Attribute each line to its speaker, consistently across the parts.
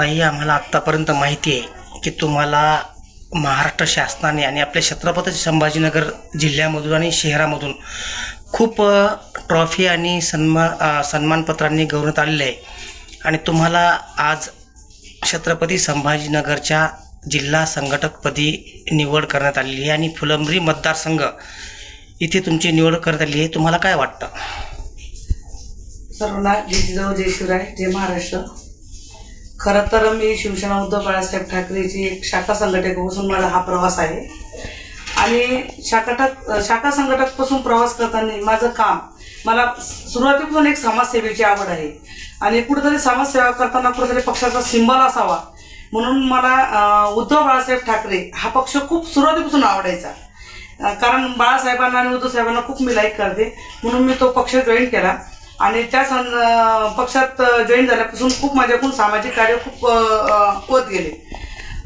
Speaker 1: ताई आम्हाला आत्तापर्यंत माहिती आहे की तुम्हाला महाराष्ट्र शासनाने आणि आपल्या छत्रपती संभाजीनगर जिल्ह्यामधून आणि शहरामधून खूप ट्रॉफी आणि सन्मान सन्मानपत्रांनी गौरवण्यात आलेले आहे. आणि तुम्हाला आज छत्रपती संभाजीनगरच्या जिल्हा संघटकपदी निवड करण्यात आलेली आहे आणि फुलंब्री मतदारसंघ इथे तुमची निवड करण्यात आली आहे. तुम्हाला काय वाटतं?
Speaker 2: सर्वांना जय जय शिवराय जय महाराष्ट्र. खरं तर मी शिवसेना उद्धव बाळासाहेब ठाकरेची एक शाखा संघटकापासून माझा हा प्रवास आहे. आणि शाखाटक शाखा संघटकपासून प्रवास करताना माझं काम मला सुरुवातीपासून एक समाजसेवेची आवड आहे. आणि कुठेतरी समाजसेवा करताना कुठेतरी पक्षाचा सिंबल असावा. म्हणून मला उद्धव बाळासाहेब ठाकरे हा पक्ष खूप सुरुवातीपासून आवडायचा. कारण बाळासाहेबांना आणि उद्धव साहेबांना खूप मी लाईक करते. म्हणून मी तो पक्ष जॉईन केला. आणि त्या सं पक्षात जॉईन झाल्यापासून खूप माझ्याकडून सामाजिक कार्य खूप होत गेले.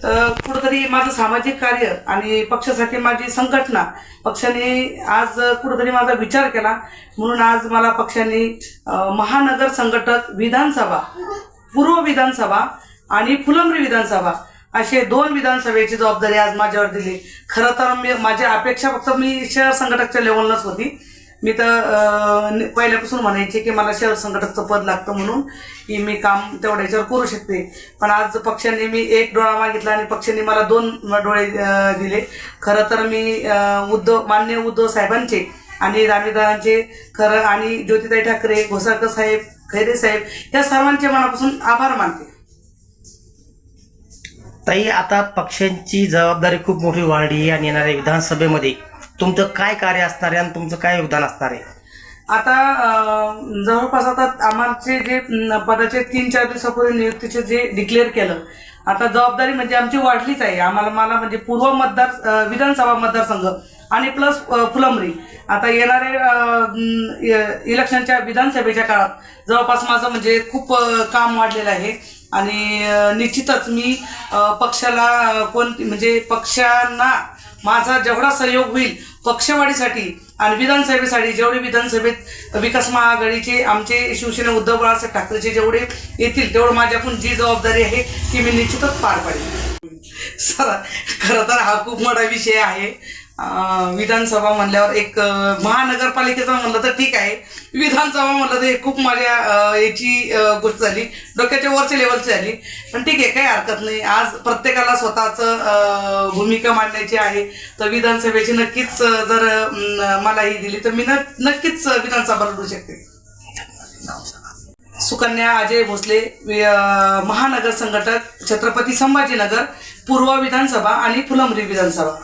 Speaker 2: तर कुठंतरी माझं सामाजिक कार्य आणि पक्षासाठी माझी संघटना पक्षाने आज कुठंतरी माझा विचार केला. म्हणून आज मला पक्षाने महानगर संघटक विधानसभा पूर्व विधानसभा आणि फुलंब्री विधानसभा असे दोन विधानसभेची जबाबदारी आज माझ्यावर दिली. खरं तर मी माझी अपेक्षा फक्त मी शहर संघटकच्या लेवललाच होती. मी तर पहिल्यापासून म्हणायचे की मला शहर संघटकचं पद लागतं म्हणून की मी काम तेवढ्या याच्यावर करू शकते. पण आज पक्षाने मी एक डोळा मागितला आणि पक्षाने मला दोन डोळे दिले. खरं तर मी उद्धव मान्य उद्धव साहेबांचे आणि रामेदारांचे खरं आणि ज्योतिताई ठाकरे घोसाळकर साहेब खैरे साहेब या सर्वांचे मनापासून आभार मानते.
Speaker 1: ताई आता पक्षांची जबाबदारी खूप मोठी वाढली आणि येणाऱ्या विधानसभेमध्ये तुमचं काय कार्य असणार आहे आणि तुमचं काय योगदान असणार आहे?
Speaker 2: आता जवळपास आता आमचे जे पदाचे तीन चार दिवसापूर्वी नियुक्तीचे जे डिक्लेअर केलं आता जबाबदारी म्हणजे आमची वाढलीच आहे. आम्हाला मला म्हणजे पूर्व मतदार विधानसभा मतदारसंघ आणि प्लस फुलंब्री. आता येणारे इ- इलेक्शनच्या विधानसभेच्या काळात जवळपास माझं म्हणजे खूप काम वाढलेलं आहे. आणि निश्चितच मी पक्षाला कोण म्हणजे पक्षांना माझा जेवढा सहयोग होईल पक्षवाढीसाठी आणि विधानसभेसाठी जेवढे विधानसभेत विकास महाआघाडीचे आमचे शिवसेना उद्धव बाळासाहेब ठाकरेचे जेवढे येतील तेवढं माझ्याकडून जी जबाबदारी आहे ती मी निश्चितच पार पाडेल सर खरं तर हा खूप मोठा विषय आहे. विधानसभा म्हणल्यावर एक महानगरपालिकेचा म्हणलं तर ठीक आहे. विधानसभा म्हणलं तर खूप माझ्या याची गोष्ट झाली. डोक्याच्या वरच्या लेवलची झाली. पण ठीक आहे काही हरकत नाही. आज प्रत्येकाला स्वतःचं भूमिका मांडण्याची आहे. तर विधानसभेची नक्कीच जर मला ही दिली तर मी नक्कीच विधानसभा लढू शकते. सुकन्या अजय भोसले महानगर संघटक छत्रपती संभाजीनगर पूर्व विधानसभा आणि फुलंब्री विधानसभा.